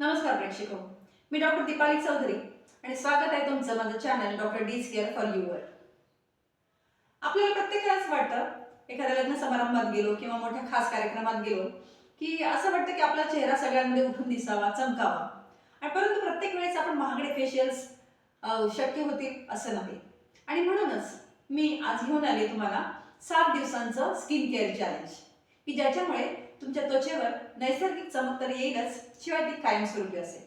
नमस्कार प्रेक्षक. मी डॉक्टर दीपाली चौधरी आणि स्वागत आहे तुमचं माझं channel doctor D's care for your आपल्याला प्रत्येकालाच वाटतं एखाद्या लग्न समारंभात गेलो किंवा मोठ्या खास कार्यक्रमात गेलो की असं वाटतं की आपला चेहरा सगळ्यांमध्ये उठून दिसावा चमकावा. आणि परंतु प्रत्येक वेळेस आपण महागडे फेशियल्स शक्य होतील असं नाही. आणि म्हणूनच मी आज घेऊन आले तुम्हाला सात दिवसांचं स्किन केअर चॅलेंज की ज्याच्यामुळे तुमच्या त्वचेवर नैसर्गिक चमक तर येईलच शिवाय ती कायमस्वरूपी असेल.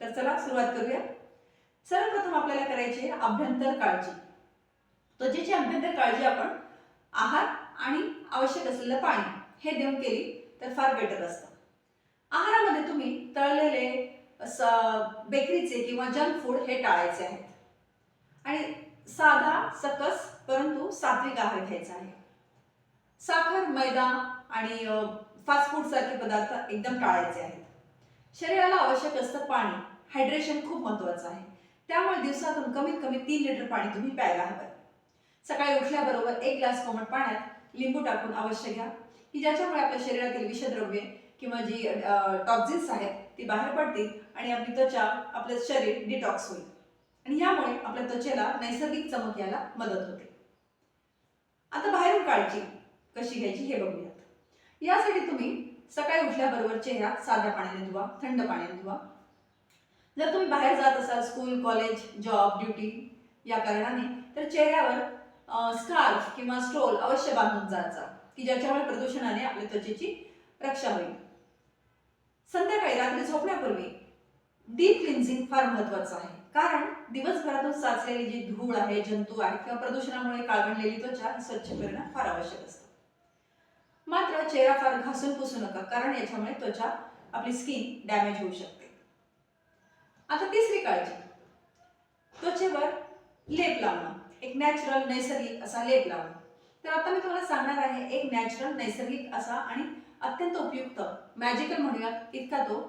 तर चला सुरुवात करूया. सर्वप्रथम आपल्याला करायची आहे अभ्यंतर काळजी. त्वचेची अभ्यंतर काळजी आपण आहार आणि आवश्यक असलेलं पाणी हे देऊन केली तर फार बेटर असतं. आहारामध्ये तुम्ही तळलेले बेकरीचे किंवा जंक फूड हे टाळायचे आहेत. आणि साधा सकस परंतु सात्विक आहार घ्यायचा आहे. साखर मैदा आणि फास्ट फूड सारखे पदार्थ एकदम टाळायचे आहेत. शरीराला आवश्यक असतं पाणी. हायड्रेशन खूप महत्वाचं आहे. त्यामुळे दिवसातून कमीत कमी तीन लिटर पाणी तुम्ही प्यायला हवं सकाळी उठल्याबरोबर एक ग्लास कोमट पाण्यात लिंबू टाकून अवश्य घ्या. की ज्याच्यामुळे आपल्या शरीरातील विषद्रव्ये किंवा जी टॉक्झिन्स आहेत ती बाहेर पडतील आणि आपली त्वचा आपलं शरीर डिटॉक्स होईल. आणि यामुळे आपल्या त्वचेला नैसर्गिक चमक यायला मदत होते. आता बाहेरून काळजी. कशी घ्यायची हे बघूयात. यासाठी तुम्ही सकाळी उठल्याबरोबर चेहरा साध्या पाण्याने धुवा थंड पाण्याने धुवा. जर तुम्ही बाहेर जात असाल स्कूल कॉलेज जॉब ड्युटी या कारणाने तर चेहऱ्यावर स्कार्फ किंवा स्टोल अवश्य बांधून जायचा की ज्याच्यामुळे प्रदूषणाने आपल्या त्वचेची रक्षा होईल. संध्याकाळी रात्री झोपण्यापूर्वी डीप क्लिन्झिंग फार महत्वाचं आहे. कारण दिवसभरातून साचलेली जी धूळ आहे जंतू आहे किंवा प्रदूषणामुळे काळवणलेली त्वचा ही स्वच्छ करणं फार आवश्यक असतं. मात्र चेहरा फार घासून पुसू नका कारण याच्यामुळे त्वचा आपली स्किन डॅमेज होऊ शकते. आता तिसरी काळजी. त्वचेवर लेप लावणं एक नॅचरल नैसर्गिक असा लेप लावणं. तर आता मी तुम्हाला सांगणार आहे एक नॅचरल नैसर्गिक असा आणि अत्यंत उपयुक्त मॅजिकल म्हणूयात इतका तो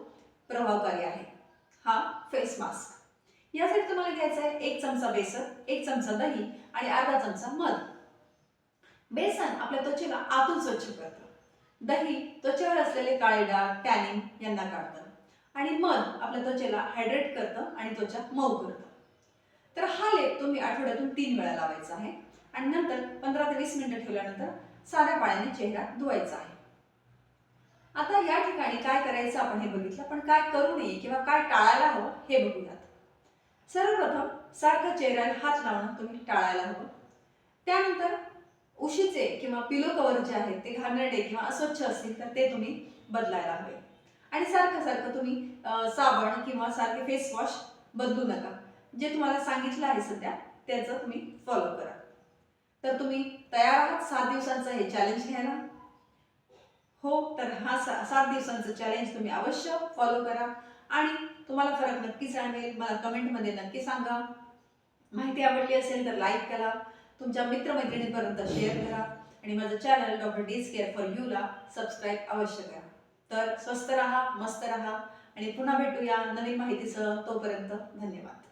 प्रभावकारी आहे. हा फेस मास्क यासाठी तुम्हाला घ्यायचा आहे एक चमचा बेसन एक चमचा दही आणि अर्धा चमचा मध. बेसन आपल्या त्वचेला आतून स्वच्छ करतं. दही त्वचेवर असलेले काळे डाग टॅनिंग यांना काढतं. आणि मध आपल्या त्वचेला हायड्रेट करतं आणि त्वचा मऊ करतं. तर हा लेप तुम्ही आठवड्यातून तीन वेळा लावायचा आहे. आणि नंतर पंधरा ते वीस मिनिटं ठेवल्यानंतर साध्या पाण्याने चेहरा धुवायचा आहे. आता या ठिकाणी काय करायचं आपण हे बघितलं पण काय करू नये किंवा काय टाळायला हवं हे बघूयात. सर्वप्रथम सारखं चेहऱ्याला हात लावणं तुम्ही टाळायला हवं. त्यानंतर उशीचे किंवा पिलो कव्हर जे आहेत ते घाणेरडे किंवा अस्वच्छ असतील तर ते तुम्ही बदलायला हवे. आणि सारखं सारखं तुम्ही साबण किंवा सारखे फेस वॉश बदलू नका. जे तुम्हाला सांगितलं आहे सध्या त्याचं तुम्ही फॉलो करा. तर तुम्ही तयार आहात सात दिवसांचं हे चॅलेंज घ्यायला. हो तर हा सा सात दिवसांचं चॅलेंज तुम्ही अवश्य फॉलो करा. आणि तुम्हाला फरक नक्की जाणवेल मला कमेंटमध्ये नक्की सांगा. माहिती आवडली असेल तर लाईक करा. तुमच्या मित्रमैत्रिणींपर्यंत शेअर करा आणि माझं channel doctor D's care for Yula subscribe अवश्य करा. तर स्वस्त राहा मस्त राहा आणि पुन्हा भेटूया नवीन माहितीसह. तोपर्यंत धन्यवाद.